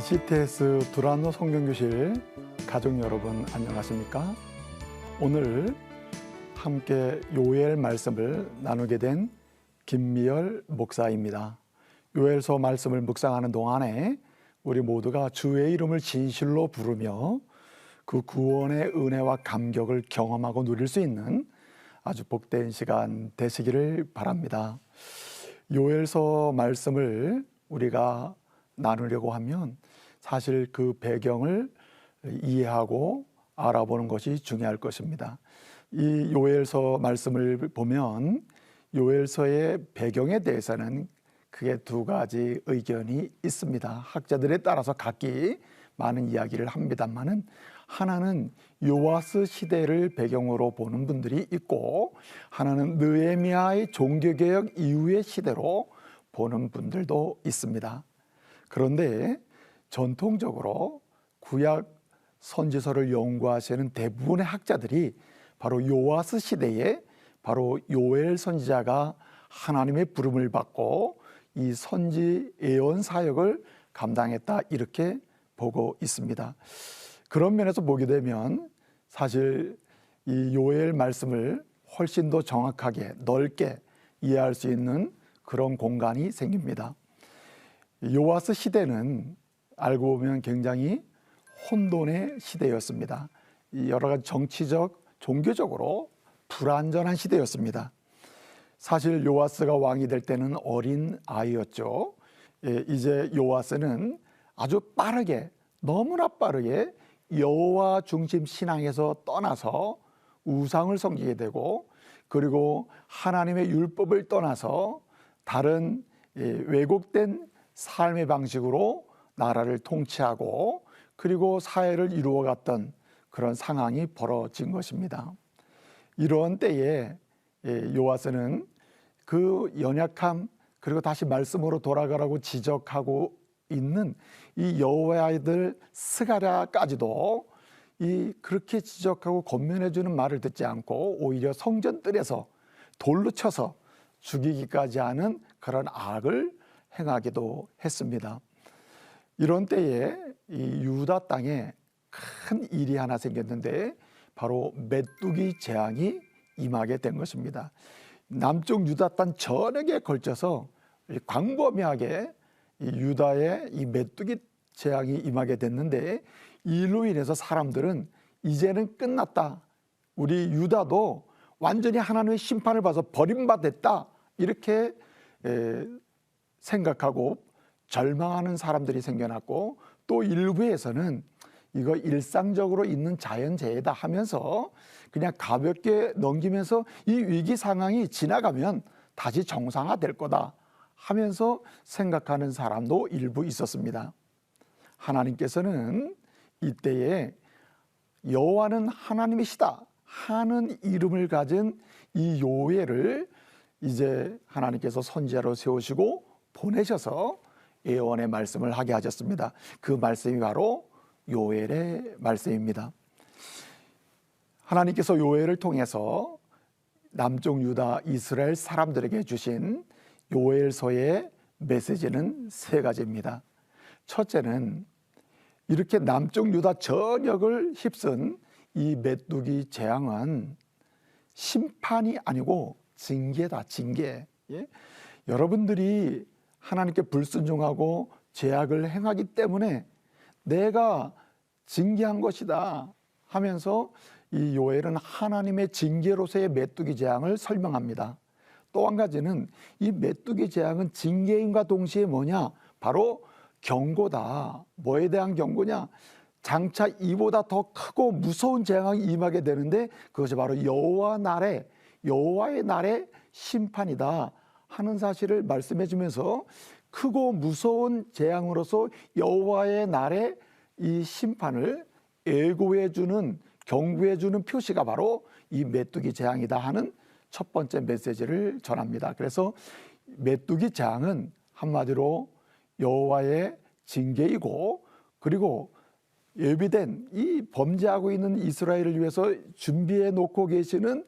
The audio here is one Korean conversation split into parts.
GTS 두란노 성경교실 가족 여러분 안녕하십니까? 오늘 함께 요엘 말씀을 나누게 된 김미열 목사입니다. 요엘서 말씀을 묵상하는 동안에 우리 모두가 주의 이름을 진실로 부르며 그 구원의 은혜와 감격을 경험하고 누릴 수 있는 아주 복된 시간 되시기를 바랍니다. 요엘서 말씀을 우리가 나누려고 하면 사실 그 배경을 이해하고 알아보는 것이 중요할 것입니다. 이 요엘서 말씀을 보면 요엘서의 배경에 대해서는 크게 두 가지 의견이 있습니다. 학자들에 따라서 각기 많은 이야기를 합니다만은 하나는 요아스 시대를 배경으로 보는 분들이 있고 하나는 느헤미야의 종교개혁 이후의 시대로 보는 분들도 있습니다. 그런데 전통적으로 구약 선지서를 연구하시는 대부분의 학자들이 바로 요아스 시대에 바로 요엘 선지자가 하나님의 부름을 받고 이 선지 예언 사역을 감당했다 이렇게 보고 있습니다. 그런 면에서 보게 되면 사실 이 요엘 말씀을 훨씬 더 정확하게 넓게 이해할 수 있는 그런 공간이 생깁니다. 요아스 시대는 알고 보면 굉장히 혼돈의 시대였습니다. 여러 가지 정치적, 종교적으로 불안전한 시대였습니다. 사실 요아스가 왕이 될 때는 어린 아이였죠. 예, 이제 요아스는 아주 빠르게 너무나 빠르게 여호와 중심 신앙에서 떠나서 우상을 섬기게 되고 그리고 하나님의 율법을 떠나서 다른 예, 왜곡된 삶의 방식으로 나라를 통치하고 그리고 사회를 이루어갔던 그런 상황이 벌어진 것입니다. 이러한 때에 예, 요아스는 그 연약함 그리고 다시 말씀으로 돌아가라고 지적하고 있는 이 여호와의 아들 스가랴까지도 이 그렇게 지적하고 권면해 주는 말을 듣지 않고 오히려 성전 뜰에서 돌로 쳐서 죽이기까지 하는 그런 악을 행하기도 했습니다. 이런 때에 이 유다 땅에 큰 일이 하나 생겼는데 바로 메뚜기 재앙이 임하게 된 것입니다. 남쪽 유다 땅 전역에 걸쳐서 광범위하게 이 유다의 이 메뚜기 재앙이 임하게 됐는데 이로 인해서 사람들은 이제는 끝났다. 우리 유다도 완전히 하나님의 심판을 봐서 버림받았다. 이렇게 생각하고 절망하는 사람들이 생겨났고 또 일부에서는 이거 일상적으로 있는 자연재해다 하면서 그냥 가볍게 넘기면서 이 위기 상황이 지나가면 다시 정상화 될 거다 하면서 생각하는 사람도 일부 있었습니다. 하나님께서는 이때에 여호와는 하나님이시다 하는 이름을 가진 이 요엘을 이제 하나님께서 선지자로 세우시고 보내셔서 예언의 말씀을 하게 하셨습니다. 그 말씀이 바로 요엘의 말씀입니다. 하나님께서 요엘을 통해서 남쪽 유다 이스라엘 사람들에게 주신 요엘서의 메시지는 세 가지입니다. 첫째는 이렇게 남쪽 유다 전역을 휩쓴 이 메뚜기 재앙은 심판이 아니고 징계다, 징계. 예? 여러분들이 하나님께 불순종하고 죄악을 행하기 때문에 내가 징계한 것이다 하면서 이 요엘은 하나님의 징계로서의 메뚜기 재앙을 설명합니다. 또 한 가지는 이 메뚜기 재앙은 징계인과 동시에 뭐냐? 바로 경고다. 뭐에 대한 경고냐? 장차 이보다 더 크고 무서운 재앙이 임하게 되는데 그것이 바로 여호와 날에 여호와의 날의 심판이다. 하는 사실을 말씀해 주면서 크고 무서운 재앙으로서 여호와의 날에 이 심판을 예고해 주는 경고해 주는 표시가 바로 이 메뚜기 재앙이다 하는 첫 번째 메시지를 전합니다. 그래서 메뚜기 재앙은 한마디로 여호와의 징계이고 그리고 예비된 이 범죄하고 있는 이스라엘을 위해서 준비해 놓고 계시는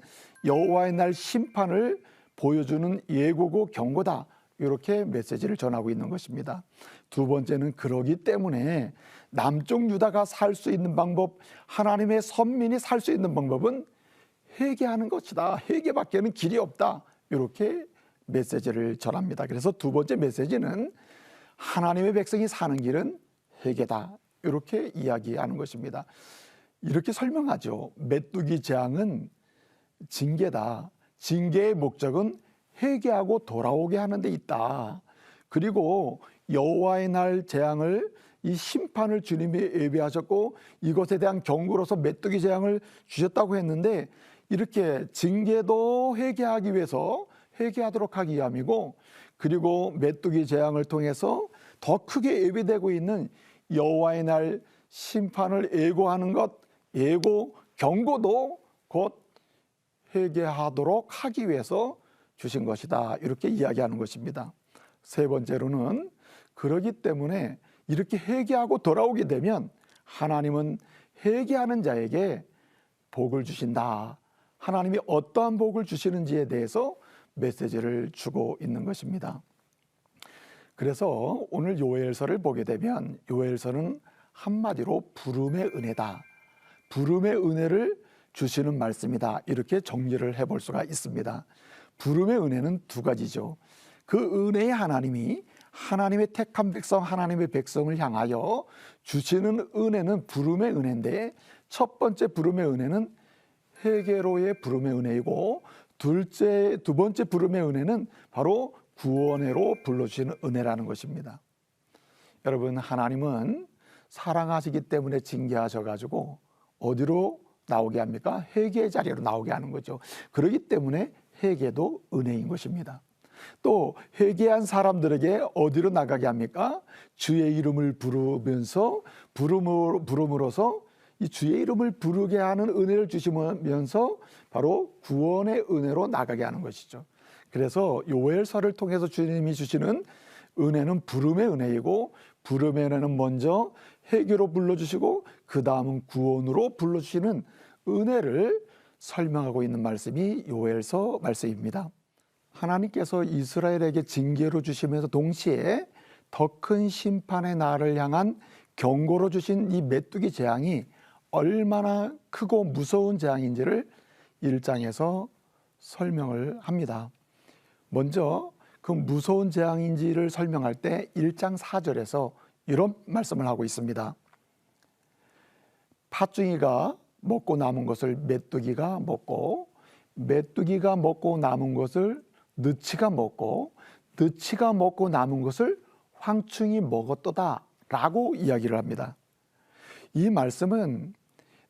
여호와의 날 심판을 보여주는 예고고 경고다. 이렇게 메시지를 전하고 있는 것입니다. 두 번째는 그러기 때문에 남쪽 유다가 살 수 있는 방법, 하나님의 선민이 살 수 있는 방법은 회개하는 것이다. 회개밖에는 길이 없다. 이렇게 메시지를 전합니다. 그래서 두 번째 메시지는 하나님의 백성이 사는 길은 회개다. 이렇게 이야기하는 것입니다. 이렇게 설명하죠. 메뚜기 재앙은 징계다. 징계의 목적은 회개하고 돌아오게 하는 데 있다. 그리고 여호와의 날 재앙을 이 심판을 주님이 예비하셨고 이것에 대한 경고로서 메뚜기 재앙을 주셨다고 했는데 이렇게 징계도 회개하기 위해서 회개하도록 하기 위함이고 그리고 메뚜기 재앙을 통해서 더 크게 예비되고 있는 여호와의 날 심판을 예고하는 것 예고 경고도 곧 회개하도록 하기 위해서 주신 것이다. 이렇게 이야기하는 것입니다. 세 번째로는 그러기 때문에 이렇게 회개하고 돌아오게 되면 하나님은 회개하는 자에게 복을 주신다. 하나님이 어떠한 복을 주시는지에 대해서 메시지를 주고 있는 것입니다. 그래서 오늘 요엘서를 보게 되면 요엘서는 한마디로 부름의 은혜다. 부름의 은혜를 주시는 말씀이다. 이렇게 정리를 해볼 수가 있습니다. 부름의 은혜는 두 가지죠. 그 은혜의 하나님이 하나님의 택한 백성, 하나님의 백성을 향하여 주시는 은혜는 부름의 은혜인데 첫 번째 부름의 은혜는 회개로의 부름의 은혜이고 둘째 두 번째 부름의 은혜는 바로 구원회로 불러주시는 은혜라는 것입니다. 여러분 하나님은 사랑하시기 때문에 징계하셔 가지고 어디로 나오게 합니까? 회개의 자리로 나오게 하는 거죠. 그렇기 때문에 회개도 은혜인 것입니다. 또 회개한 사람들에게 어디로 나가게 합니까? 주의 이름을 부르면서 부름으로, 부름으로써 이 주의 이름을 부르게 하는 은혜를 주시면서 바로 구원의 은혜로 나가게 하는 것이죠. 그래서 요엘서를 통해서 주님이 주시는 은혜는 부름의 은혜이고 부름의 은혜는 먼저 회개로 불러주시고 그 다음은 구원으로 불러주시는 은혜를 설명하고 있는 말씀이 요엘서 말씀입니다. 하나님께서 이스라엘에게 징계로 주시면서 동시에 더 큰 심판의 날을 향한 경고로 주신 이 메뚜기 재앙이 얼마나 크고 무서운 재앙인지를 1장에서 설명을 합니다. 먼저 그 무서운 재앙인지를 설명할 때 1장 4절에서 이런 말씀을 하고 있습니다. 팥중이가 먹고 남은 것을 메뚜기가 먹고 메뚜기가 먹고 남은 것을 느치가 먹고 느치가 먹고 남은 것을 황충이 먹었도다 라고 이야기를 합니다. 이 말씀은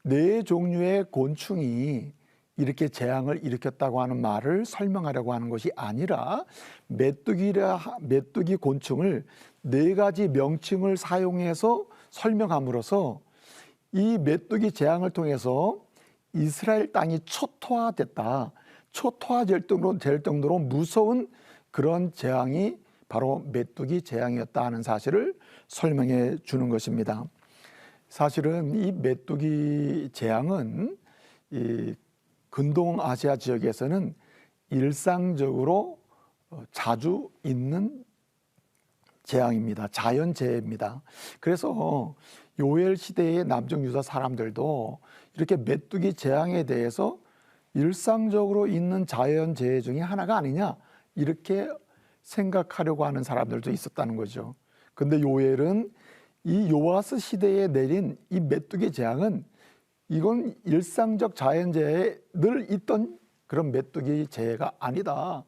네 종류의 곤충이 이렇게 재앙을 일으켰다고 하는 말을 설명하려고 하는 것이 아니라 메뚜기라 메뚜기 곤충을 네 가지 명칭을 사용해서 설명함으로써 이 메뚜기 재앙을 통해서 이스라엘 땅이 초토화됐다. 초토화될 정도로, 될 정도로 무서운 그런 재앙이 바로 메뚜기 재앙이었다 하는 사실을 설명해 주는 것입니다. 사실은 이 메뚜기 재앙은 이 근동 아시아 지역에서는 일상적으로 어, 자주 있는 재앙입니다. 자연재해입니다. 그래서 요엘 시대의 남쪽 유다 사람들도 이렇게 메뚜기 재앙에 대해서 일상적으로 있는 자연 재해 중에 하나가 아니냐 이렇게 생각하려고 하는 사람들도 있었다는 거죠. 근데 요엘은 이 요아스 시대에 내린 이 메뚜기 재앙은 이건 일상적 자연 재해에 늘 있던 그런 메뚜기 재해가 아니다.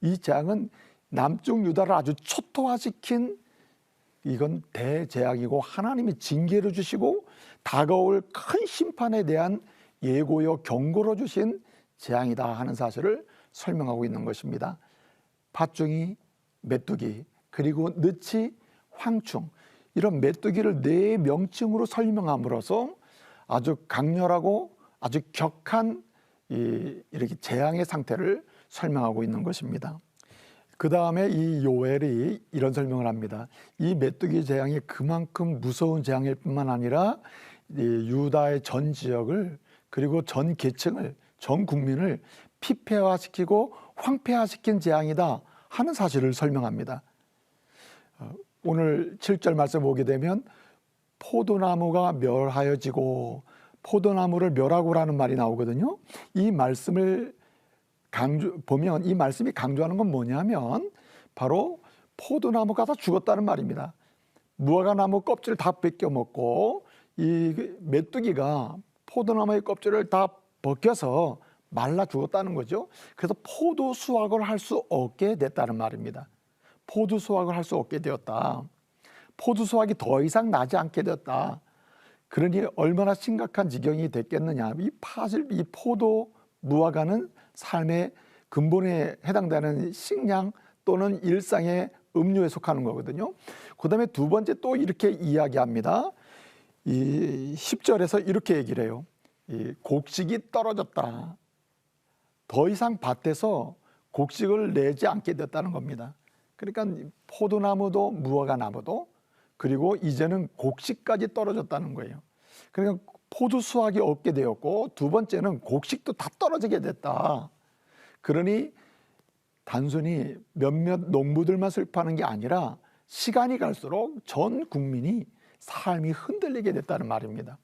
이 재앙은 남쪽 유다를 아주 초토화시킨 이건 대재앙이고 하나님이 징계를 주시고 다가올 큰 심판에 대한 예고요 경고로 주신 재앙이다 하는 사실을 설명하고 있는 것입니다. 팥중이 메뚜기 그리고 느치 황충 이런 메뚜기를 네 명칭으로 설명함으로써 아주 강렬하고 아주 격한 이, 이렇게 재앙의 상태를 설명하고 있는 것입니다. 그 다음에 이 요엘이 이런 설명을 합니다. 이 메뚜기 재앙이 그만큼 무서운 재앙일 뿐만 아니라 유다의 전 지역을 그리고 전 계층을 전 국민을 피폐화시키고 황폐화시킨 재앙이다 하는 사실을 설명합니다. 어, 오늘 7절 말씀 보게 되면 포도나무가 멸하여지고 포도나무를 멸하고라는 말이 나오거든요. 이 말씀을 강조 보면 이 말씀이 강조하는 건 뭐냐면 바로 포도나무가 다 죽었다는 말입니다. 무화과 나무 껍질을 다 벗겨 먹고 이 메뚜기가 포도나무의 껍질을 다 벗겨서 말라 죽었다는 거죠. 그래서 포도 수확을 할 수 없게 됐다는 말입니다. 포도 수확을 할 수 없게 되었다. 포도 수확이 더 이상 나지 않게 되었다. 그러니 얼마나 심각한 지경이 됐겠느냐. 이 파질, 이 포도 무화과는 삶의 근본에 해당되는 식량 또는 일상의 음료에 속하는 거거든요. 그 다음에 두 번째 또 이렇게 이야기합니다. 이 10절에서 이렇게 얘기를 해요. 이 곡식이 떨어졌다. 더 이상 밭에서 곡식을 내지 않게 됐다는 겁니다. 그러니까 포도나무도 무화과 나무도 그리고 이제는 곡식까지 떨어졌다는 거예요. 그러니까 포도 수확이 없게 되었고 두 번째는 곡식도 다 떨어지게 됐다. 그러니 단순히 몇몇 농부들만 슬퍼하는 게 아니라 시간이 갈수록 전 국민이 삶이 흔들리게 됐다는 말입니다.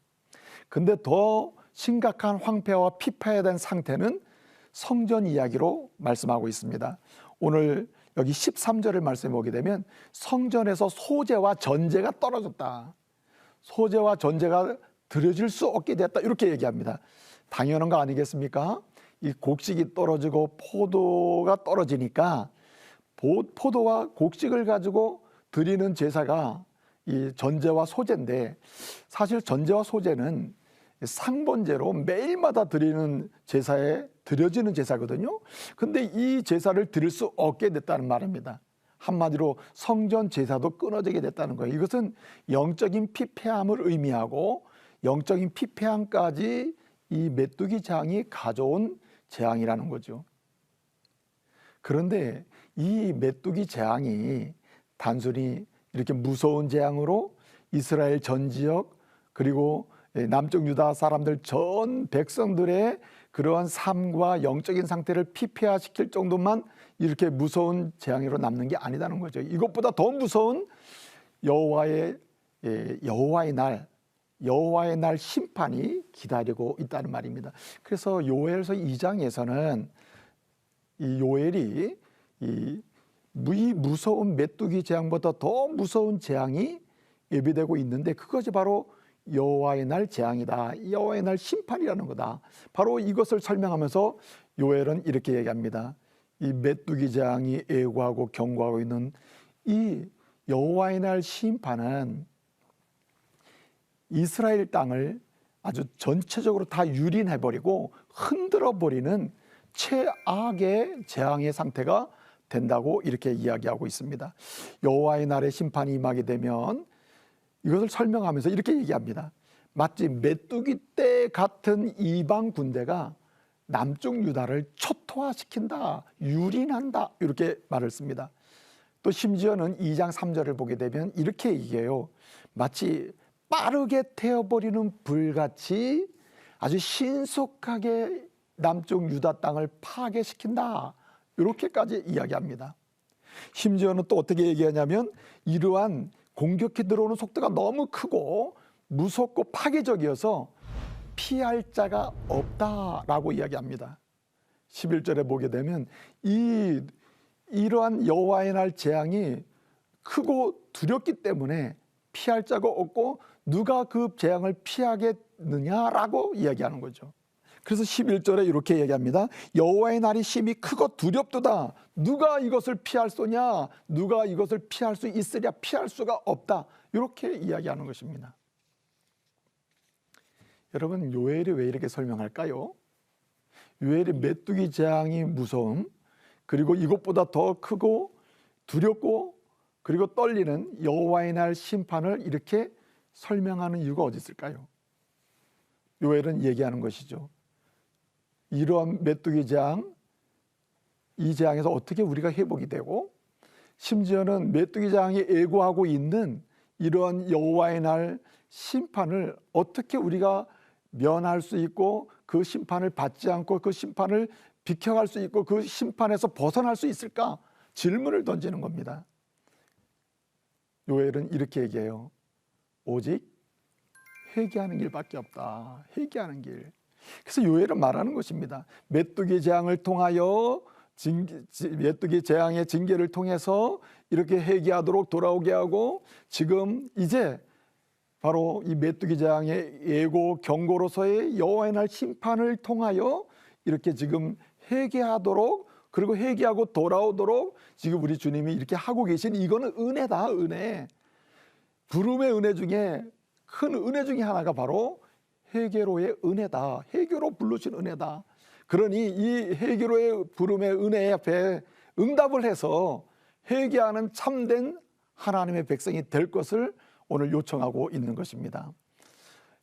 근데 더 심각한 황폐와 피폐에 대한 상태는 성전 이야기로 말씀하고 있습니다. 오늘 여기 13절을 말씀해 보게 되면 성전에서 소재와 전제가 떨어졌다. 소재와 전제가 드려질 수 없게 됐다. 이렇게 얘기합니다. 당연한 거 아니겠습니까? 이 곡식이 떨어지고 포도가 떨어지니까 포도와 곡식을 가지고 드리는 제사가 이 전제와 소제인데 사실 전제와 소제는 상번제로 매일마다 드리는 제사에 드려지는 제사거든요. 근데 이 제사를 드릴 수 없게 됐다는 말입니다. 한마디로 성전 제사도 끊어지게 됐다는 거예요. 이것은 영적인 피폐함을 의미하고 영적인 피폐함까지 이 메뚜기 장이 가져온 재앙이라는 거죠. 그런데 이 메뚜기 재앙이 단순히 이렇게 무서운 재앙으로 이스라엘 전 지역 그리고 남쪽 유다 사람들 전 백성들의 그러한 삶과 영적인 상태를 피폐화시킬 정도만 이렇게 무서운 재앙으로 남는 게 아니다는 거죠. 이것보다 더 무서운 여호와의 예, 여호와의 날 여호와의 날 심판이 기다리고 있다는 말입니다. 그래서 요엘서 2장에서는 이 요엘이 이 무서운 메뚜기 재앙보다 더 무서운 재앙이 예비되고 있는데 그것이 바로 여호와의 날 재앙이다. 여호와의 날 심판이라는 거다. 바로 이것을 설명하면서 요엘은 이렇게 얘기합니다. 이 메뚜기 재앙이 애고하고 경고하고 있는 이 여호와의 날 심판은 이스라엘 땅을 아주 전체적으로 다 유린해 버리고 흔들어 버리는 최악의 재앙의 상태가 된다고 이렇게 이야기하고 있습니다. 여호와의 날에 심판이 임하게 되면 이것을 설명하면서 이렇게 얘기합니다. 마치 메뚜기 때 같은 이방 군대가 남쪽 유다를 초토화시킨다, 유린한다 이렇게 말을 씁니다. 또 심지어는 2장 3절을 보게 되면 이렇게 얘기해요. 마치 빠르게 태워버리는 불같이 아주 신속하게 남쪽 유다 땅을 파괴시킨다. 이렇게까지 이야기합니다. 심지어는 또 어떻게 얘기하냐면 이러한 공격해 들어오는 속도가 너무 크고 무섭고 파괴적이어서 피할 자가 없다라고 이야기합니다. 11절에 보게 되면 이 이러한 여호와의 날 재앙이 크고 두렵기 때문에 피할 자가 없고 누가 그 재앙을 피하겠느냐라고 이야기하는 거죠. 그래서 11절에 이렇게 얘기합니다. 여호와의 날이 심히 크고 두렵도다. 누가 이것을 피할 소냐? 누가 이것을 피할 수 있으랴? 피할 수가 없다. 이렇게 이야기하는 것입니다. 여러분 요엘이 왜 이렇게 설명할까요? 요엘이 메뚜기 재앙이 무서움 그리고 이것보다 더 크고 두렵고 그리고 떨리는 여호와의 날 심판을 이렇게 설명하는 이유가 어디 있을까요? 요엘은 얘기하는 것이죠. 이러한 메뚜기 재앙, 이 재앙에서 어떻게 우리가 회복이 되고 심지어는 메뚜기 재앙이 애고하고 있는 이러한 여호와의 날 심판을 어떻게 우리가 면할 수 있고 그 심판을 받지 않고 그 심판을 비켜갈 수 있고 그 심판에서 벗어날 수 있을까 질문을 던지는 겁니다. 요엘은 이렇게 얘기해요. 오직 회개하는 길밖에 없다. 회개하는 길. 그래서 요엘은 말하는 것입니다. 메뚜기 재앙을 통하여 징, 메뚜기 재앙의 징계를 통해서 이렇게 회개하도록 돌아오게 하고 지금 이제 바로 이 메뚜기 재앙의 예고 경고로서의 여호와의 날 심판을 통하여 이렇게 지금 회개하도록 그리고 회개하고 돌아오도록 지금 우리 주님이 이렇게 하고 계신 이거는 은혜다 은혜 부름의 은혜 중에 큰 은혜 중에 하나가 바로 회개로의 은혜다 회개로 부르신 은혜다 그러니 이 회개로의 부름의 은혜 앞에 응답을 해서 회개하는 참된 하나님의 백성이 될 것을 오늘 요청하고 있는 것입니다.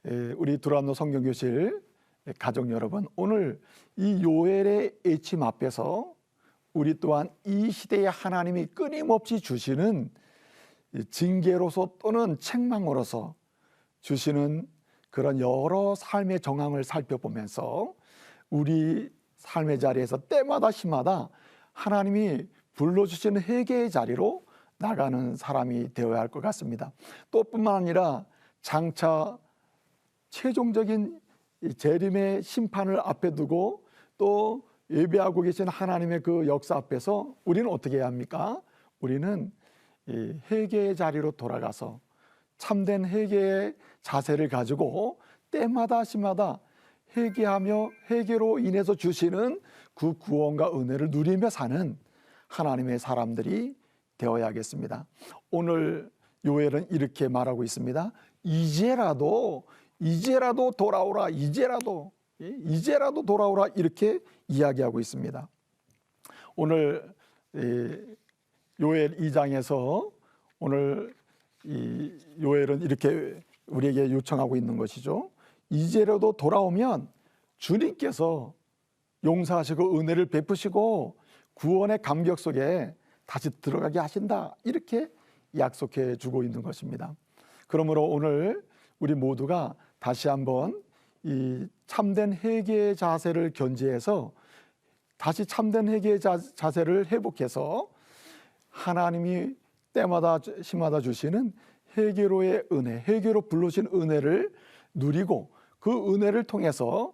에, 우리 두란노 성경교실 가족 여러분, 오늘 이 요엘의 애침 앞에서 우리 또한 이 시대에 하나님이 끊임없이 주시는 징계로서 또는 책망으로서 주시는 그런 여러 삶의 정황을 살펴보면서 우리 삶의 자리에서 때마다 시마다 하나님이 불러주시는 회개의 자리로 나가는 사람이 되어야 할 것 같습니다. 또 뿐만 아니라 장차 최종적인 재림의 심판을 앞에 두고 또 예배하고 계신 하나님의 그 역사 앞에서 우리는 어떻게 해야 합니까? 우리는 이 회개의 자리로 돌아가서 참된 회개의 자세를 가지고 때마다 시마다 회개하며 회개로 인해서 주시는 그 구원과 은혜를 누리며 사는 하나님의 사람들이 되어야겠습니다. 오늘 요엘은 이렇게 말하고 있습니다. 이제라도 이제라도 돌아오라 이제라도 예, 이제라도 돌아오라 이렇게 이야기하고 있습니다. 오늘 요엘 2장에서 오늘 이 요엘은 이렇게 우리에게 요청하고 있는 것이죠. 이제라도 돌아오면 주님께서 용서하시고 은혜를 베푸시고 구원의 감격 속에 다시 들어가게 하신다. 이렇게 약속해 주고 있는 것입니다. 그러므로 오늘 우리 모두가 다시 한번 이 참된 회개의 자세를 견지해서 다시 참된 회개의 자세를 회복해서 하나님이 때마다 시마다 주시는 회개로의 은혜, 회개로 불러신 은혜를 누리고 그 은혜를 통해서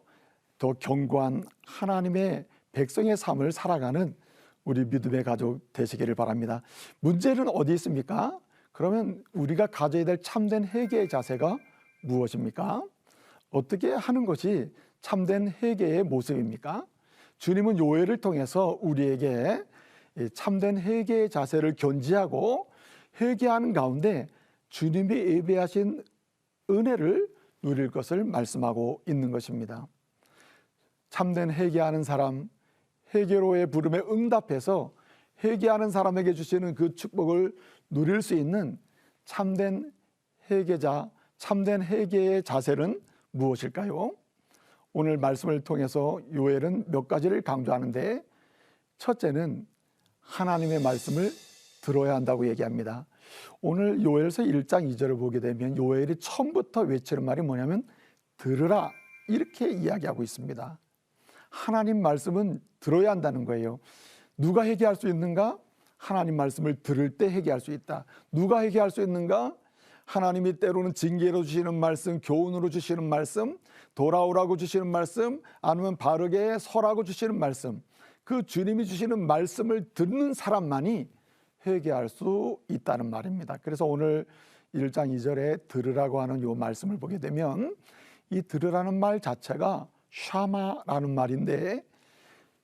더 견고한 하나님의 백성의 삶을 살아가는 우리 믿음의 가족 되시기를 바랍니다. 문제는 어디 있습니까? 그러면 우리가 가져야 될 참된 회개의 자세가 무엇입니까? 어떻게 하는 것이 참된 회개의 모습입니까? 주님은 요해를 통해서 우리에게 참된 회개의 자세를 견지하고 회개하는 가운데 주님이 예배하신 은혜를 누릴 것을 말씀하고 있는 것입니다. 참된 회개하는 사람, 회개로의 부름에 응답해서 회개하는 사람에게 주시는 그 축복을 누릴 수 있는 참된 회개자, 참된 회개의 자세는 무엇일까요? 오늘 말씀을 통해서 요엘은 몇 가지를 강조하는데 첫째는 하나님의 말씀을 들어야 한다고 얘기합니다. 오늘 요엘서 1장 2절을 보게 되면 요엘이 처음부터 외치는 말이 뭐냐면 들으라 이렇게 이야기하고 있습니다. 하나님 말씀은 들어야 한다는 거예요. 누가 회개할 수 있는가? 하나님 말씀을 들을 때 회개할 수 있다. 누가 회개할 수 있는가? 하나님이 때로는 징계로 주시는 말씀, 교훈으로 주시는 말씀, 돌아오라고 주시는 말씀, 아니면 바르게 서라고 주시는 말씀. 그 주님이 주시는 말씀을 듣는 사람만이 회개할 수 있다는 말입니다. 그래서 오늘 1장 2절에 들으라고 하는 요 말씀을 보게 되면 이 들으라는 말 자체가 샤마라는 말인데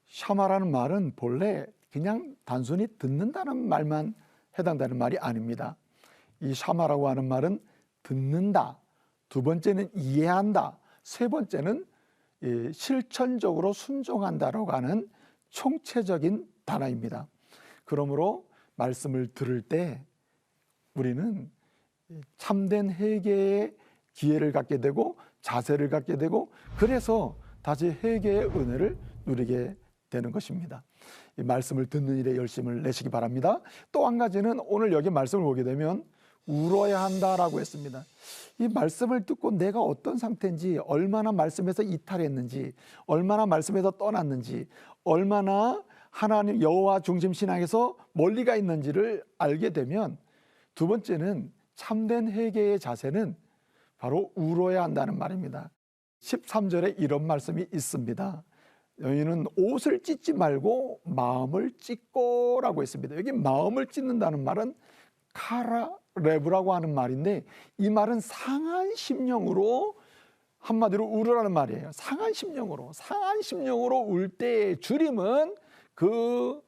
샤마라는 말은 본래 그냥 단순히 듣는다는 말만 해당되는 말이 아닙니다. 이 샤마라고 하는 말은 듣는다. 두 번째는 이해한다. 세 번째는 실천적으로 순종한다라고 하는 총체적인 단어입니다. 그러므로 말씀을 들을 때 우리는 참된 회개의 기회를 갖게 되고 자세를 갖게 되고 그래서 다시 회개의 은혜를 누리게 되는 것입니다. 이 말씀을 듣는 일에 열심을 내시기 바랍니다. 또 한 가지는 오늘 여기 말씀을 보게 되면 울어야 한다라고 했습니다. 이 말씀을 듣고 내가 어떤 상태인지, 얼마나 말씀에서 이탈했는지, 얼마나 말씀에서 떠났는지, 얼마나 하나님 여호와 중심 신앙에서 멀리가 있는지를 알게 되면 두 번째는 참된 회개의 자세는 바로 울어야 한다는 말입니다. 13절에 이런 말씀이 있습니다. 너희는 옷을 찢지 말고 마음을 찢고라고 했습니다. 여기 마음을 찢는다는 말은 카라 레브라고 하는 말인데 이 말은 상한 심령으로 한마디로 울으라는 말이에요. 상한 심령으로 상한 심령으로 울 때의 주림은 그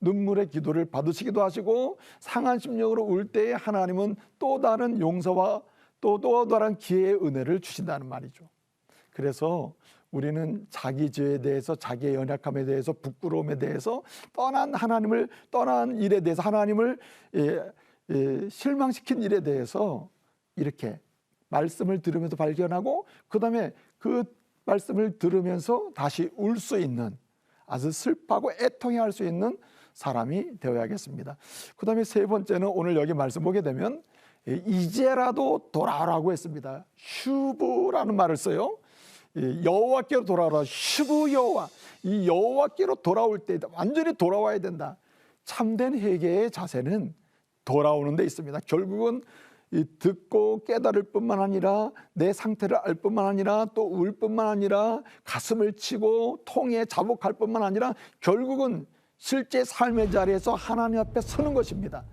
눈물의 기도를 받으시기도 하시고 상한 심령으로 울 때에 하나님은 또 다른 용서와 또 또 다른 기회의 은혜를 주신다는 말이죠. 그래서 우리는 자기 죄에 대해서 자기의 연약함에 대해서 부끄러움에 대해서 떠난 하나님을 떠난 일에 대해서 하나님을 예, 예, 실망시킨 일에 대해서 이렇게 말씀을 들으면서 발견하고 그다음에 그 말씀을 들으면서 다시 울 수 있는 아주 슬퍼하고 애통해 할 수 있는 사람이 되어야겠습니다. 그다음에 세 번째는 오늘 여기 말씀 보게 되면 예, 이제라도 돌아오라고 했습니다. 슈브라는 말을 써요. 여호와께로 돌아오라. 슈브 여호와. 이 여호와께로 돌아올 때 완전히 돌아와야 된다. 참된 회개의 자세는 돌아오는 데 있습니다. 결국은 이 듣고 깨달을 뿐만 아니라 내 상태를 알 뿐만 아니라 또 울 뿐만 아니라 가슴을 치고 통에 자복할 뿐만 아니라 결국은 실제 삶의 자리에서 하나님 앞에 서는 것입니다.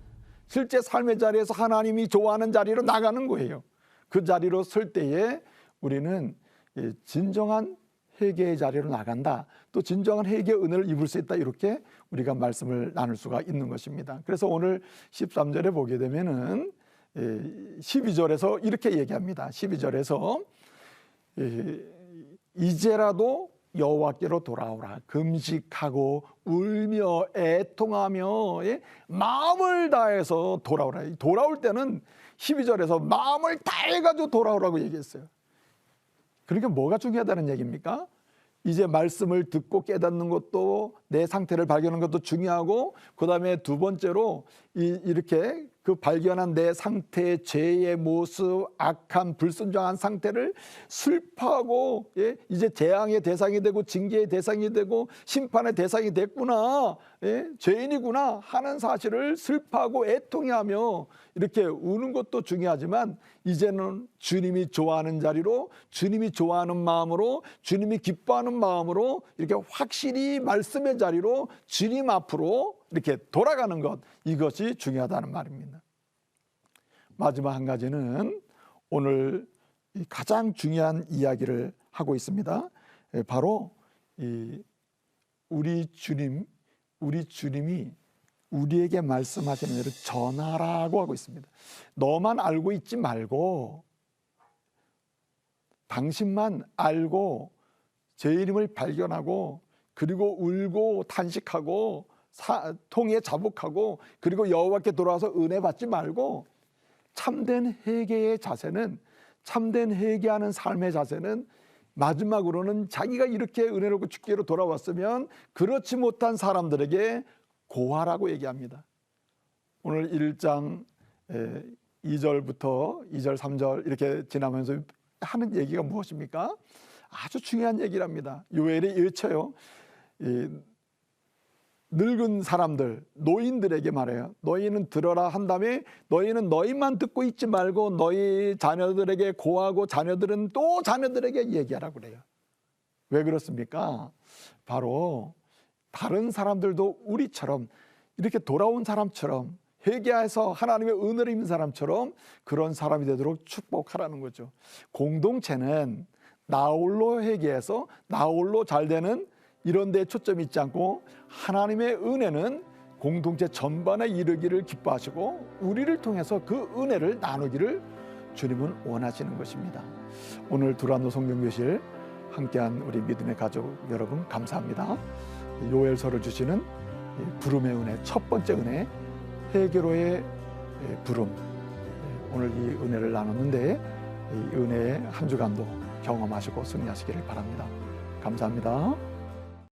실제 삶의 자리에서 하나님이 좋아하는 자리로 나가는 거예요. 그 자리로 설 때에 우리는 진정한 회개의 자리로 나간다. 또 진정한 회개의 은혜를 입을 수 있다. 이렇게 우리가 말씀을 나눌 수가 있는 것입니다. 그래서 오늘 13절에 보게 되면은 12절에서 이렇게 얘기합니다. 12절에서 이제라도 여호와께로 돌아오라 금식하고 울며 애통하며 예? 마음을 다해서 돌아오라 돌아올 때는 12절에서 마음을 다해가지고 돌아오라고 얘기했어요 그러니까 뭐가 중요하다는 얘기입니까? 이제 말씀을 듣고 깨닫는 것도 내 상태를 발견하는 것도 중요하고 그 다음에 두 번째로 이, 이렇게 그 발견한 내 상태의 죄의 모습, 악한 불순종한 상태를 슬퍼하고 예? 이제 재앙의 대상이 되고 징계의 대상이 되고 심판의 대상이 됐구나, 예? 죄인이구나 하는 사실을 슬퍼하고 애통해하며 이렇게 우는 것도 중요하지만 이제는 주님이 좋아하는 자리로 주님이 좋아하는 마음으로 주님이 기뻐하는 마음으로 이렇게 확실히 말씀의 자리로 주님 앞으로 이렇게 돌아가는 것 이것이 중요하다는 말입니다. 마지막 한 가지는 오늘 가장 중요한 이야기를 하고 있습니다. 예, 바로 우리 주님, 우리 주님이 우리에게 말씀하시는 대로 전하라고 하고 있습니다. 너만 알고 있지 말고 당신만 알고 제 이름을 발견하고 그리고 울고 탄식하고 사, 통에 자복하고 그리고 여호와께 돌아와서 은혜 받지 말고 참된 회개의 자세는 참된 회개하는 삶의 자세는 마지막으로는 자기가 이렇게 은혜롭고 죽기로 돌아왔으면 그렇지 못한 사람들에게 고하라고 얘기합니다. 오늘 1장 2절부터 2절, 3절 이렇게 지나면서 하는 얘기가 무엇입니까? 아주 중요한 얘기랍니다. 요엘이 외쳐요. 늙은 사람들, 노인들에게 말해요. 너희는 들어라 한 다음에 너희는 너희만 듣고 있지 말고 너희 자녀들에게 고하고 자녀들은 또 자녀들에게 얘기하라고 그래요. 왜 그렇습니까? 바로 다른 사람들도 우리처럼 이렇게 돌아온 사람처럼 회개해서 하나님의 은혜를 입는 사람처럼 그런 사람이 되도록 축복하라는 거죠. 공동체는 나홀로 회개해서 나홀로 잘 되는 이런 데 초점이 있지 않고 하나님의 은혜는 공동체 전반에 이르기를 기뻐하시고 우리를 통해서 그 은혜를 나누기를 주님은 원하시는 것입니다. 오늘 두란노 성경교실 함께한 우리 믿음의 가족 여러분 감사합니다. 요엘서를 주시는 부름의 은혜 첫 번째 은혜 회개로의 부름 오늘 이 은혜를 나눴는데 이 은혜의 한 주간도 경험하시고 승리하시기를 바랍니다. 감사합니다.